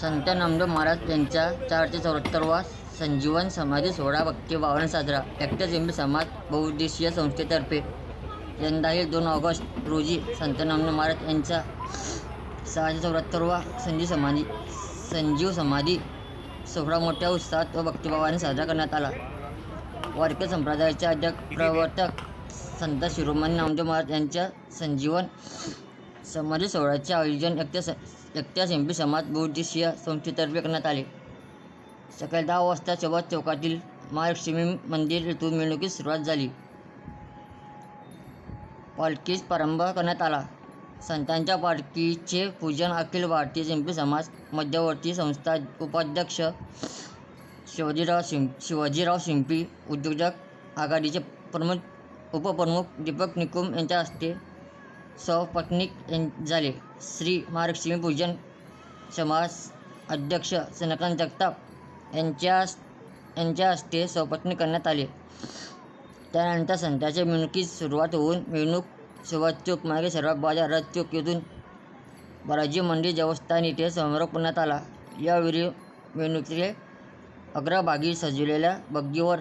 संत नामदेव महाराज यांचा चारशे चौऱ्याहत्तरवा संजीवन समाधी सोहळा भक्ती भावना साजरा. ॲक्टर एम समाज बहुउद्देशीय संस्थेतर्फे यंदाही दोन ऑगस्ट रोजी संत नामदेव महाराज यांचा सहाशे चौऱ्याहत्तरवा संजीव समाधी संजीव समाधी सोहळा मोठ्या उत्साहात व भक्तिभावाने साजरा करण्यात आला. वारके संप्रदायाचे अध्यक्ष प्रवर्तक संत शिरोमणी नामदेव महाराज यांच्या संजीवन समाधी सोहळ्याचे आयोजन एकट्या एकट्या एम समाज बहुउद्देशीय संस्थेतर्फे करण्यात आले. सकाळी दहा वाजता चौबाद चौकातील महालक्ष्मी मंदिर येथून मिरवणुकीस सुरुवात झाली. पालखीस प्रारंभ करण्यात आला. संतांच्या पालखीचे पूजन अखिल भारतीय एम पी समाज मध्यवर्ती संस्था उपाध्यक्ष शिवाजीराव शिं शिवाजीराव शिंपी उद्योजक आघाडीचे प्रमुख उपप्रमुख दीपक निकुम यांच्या हस्ते सपत्नीक यां- झाले. श्री महालक्ष्मी पूजन समाज अध्यक्ष चंद्रकांत जगताप यांच्या यांच्या हस्ते सौपत्नी करण्यात आले. त्यानंतर संतांच्या मिरवणुकीस सुरुवात होऊन मिरवणूक सुभाष चौक मार्गे सर्वात बाजारात चौक येथून बालाजी मंदिर देवस्थान येथे समारोप करण्यात आला. यावेळी मिरवणुकीचे अग्रभागी सजवलेल्या बग्गीवर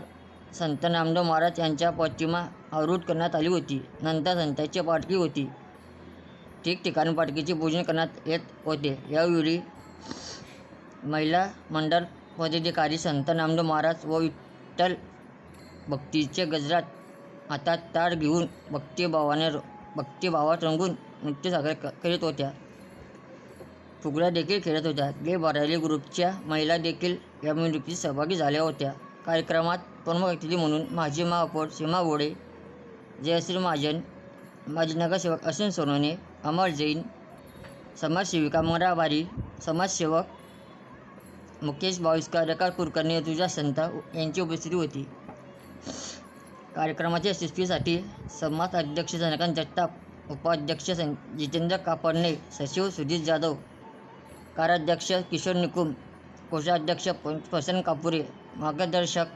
संत नामदेव महाराज यांच्या प्रतिमा आवृत करण्यात आली होती. नंतर संतांची पालखी होती. ठिकठिकाणी पालखीचे पूजन करण्यात येत होते. यावेळी महिला मंडळ पदाधिकारी संत नामदेव महाराज व विठ्ठल भक्तीचे गजरात हातात तार घेऊन भक्तिभावाने भक्तिभावात रंगून नृत्य साजरे क- करीत होत्या. फुगड्या देखील खेळत होत्या. गे बाराली ग्रुपच्या महिला देखील या मिरवणुकीत सहभागी झाल्या होत्या. कार्यक्रमात प्रमुख अतिथी म्हणून माजी महापौर सीमा गोडे जयश्री महाजन माजी नगरसेवक असीम सोनवणे अमर जैन समाजसेविका मोरावारी समाजसेवक मुकेश बाविस्कर रेखा कुलकर्णी तुझा संत यांची उपस्थिती होती. कार्यक्रमाच्या यशस्वीसाठी समाज अध्यक्ष जनकांत जगताप उपाध्यक्ष सं जितेंद्र कापडणे सचिव सुजित जाधव कार्याध्यक्ष किशोर निकुम कोषाध्यक्ष प- प्रसन्न कापुरे मार्गदर्शक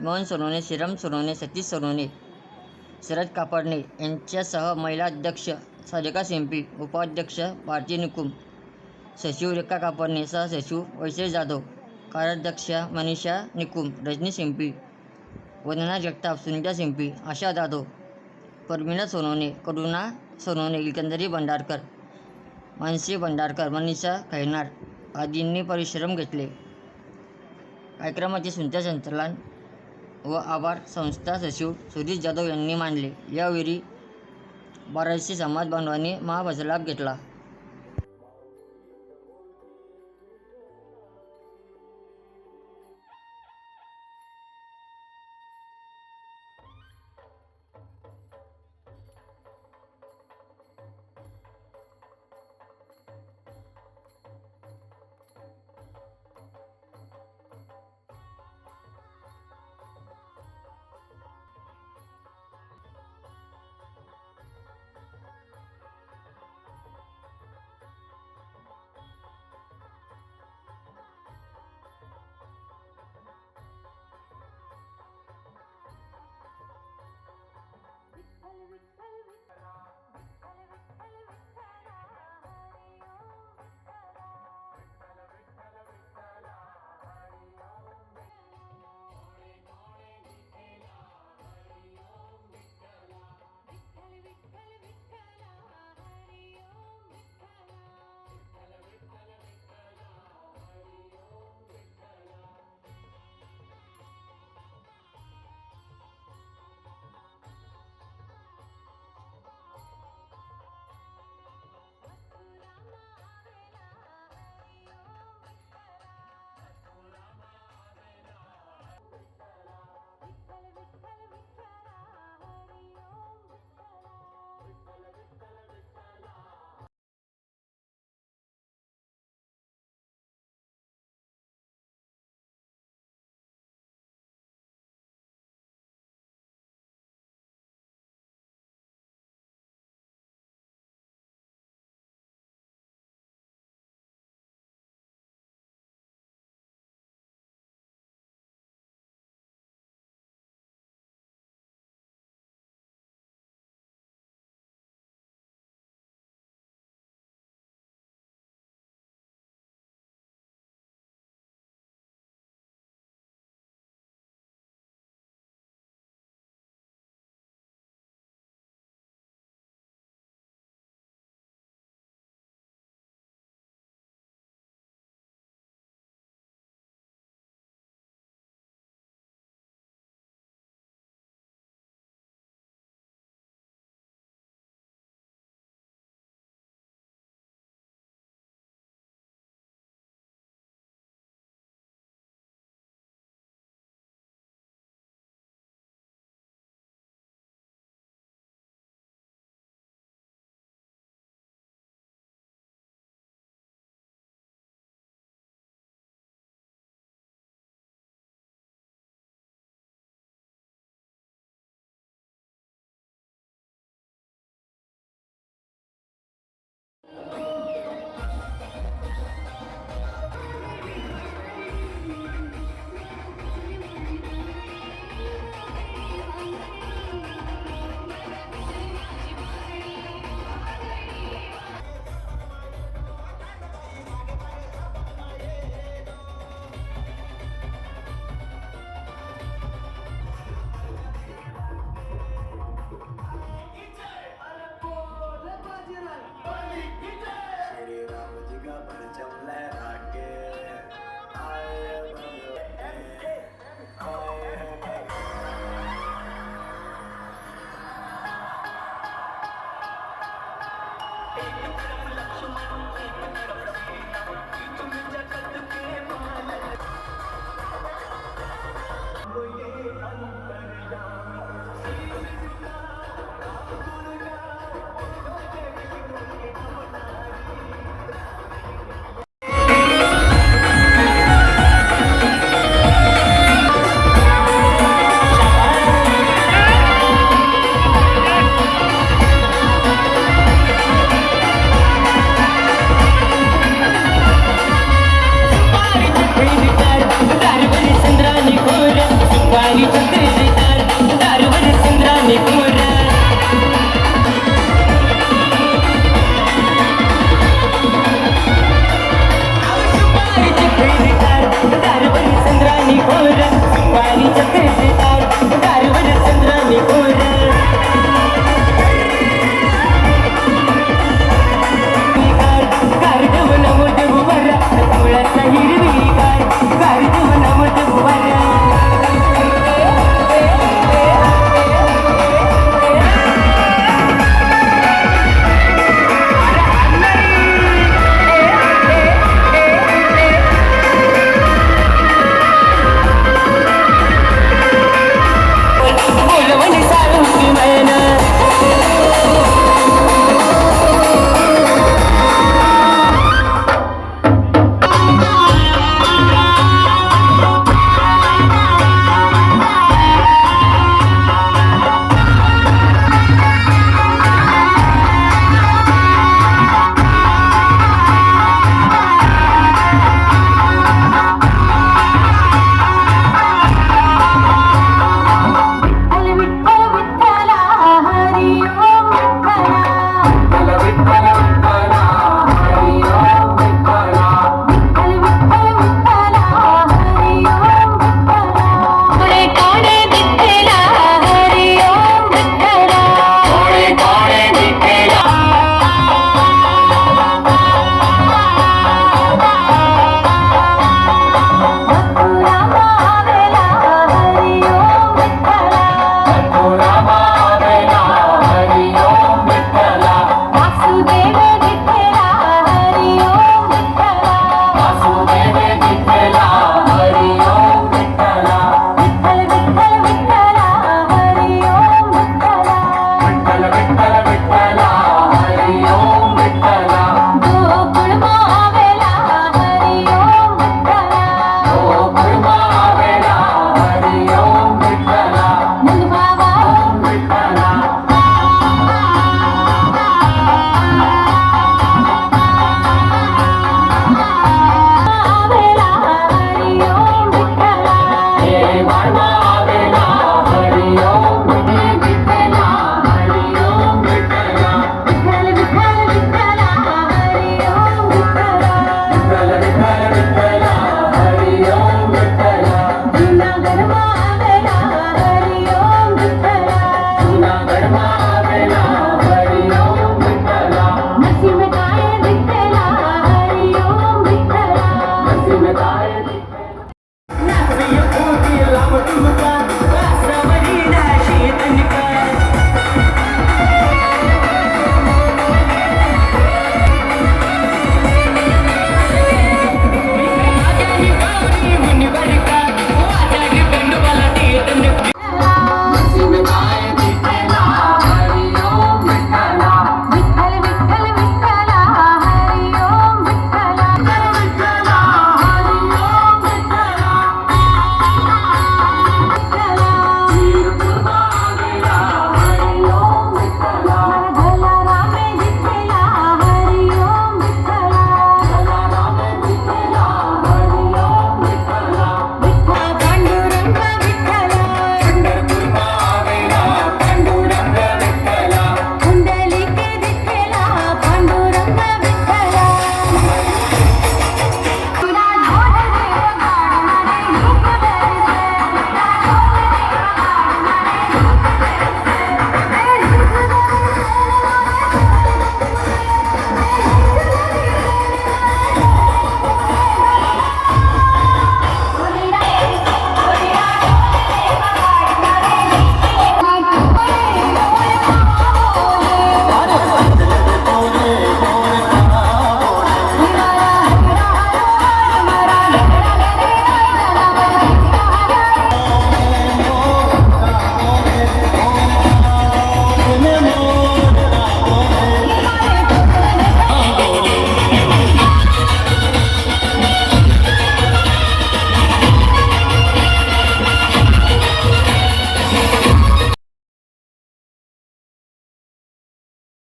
मोहन सोनवणे श्रीराम सोनवणे सतीश सोनवणे शरद कापडणे यांच्यासह महिला अध्यक्ष सारिका शिंपी उपाध्यक्ष भारती निकुम सचिव रेखा कापडणे सहसचिव वैशेष जाधव कार्याध्यक्ष मनीषा निकुम रजनी शिंपी वंदना जगताप सुनीता शिंपी आशा जाधव परमिना सोनवणे करुणा सोनवणे एकंदरी भंडारकर मानसी भंडारकर मनीषा खैनार आदींनी परिश्रम घेतले. कार्यक्रमाचे संचालन व आभार संस्था सचिव सुधीर जाधव यांनी मानले. यावेळी बऱ्याचशी समाज बांधवांनी महाभजा लाभ घेतला.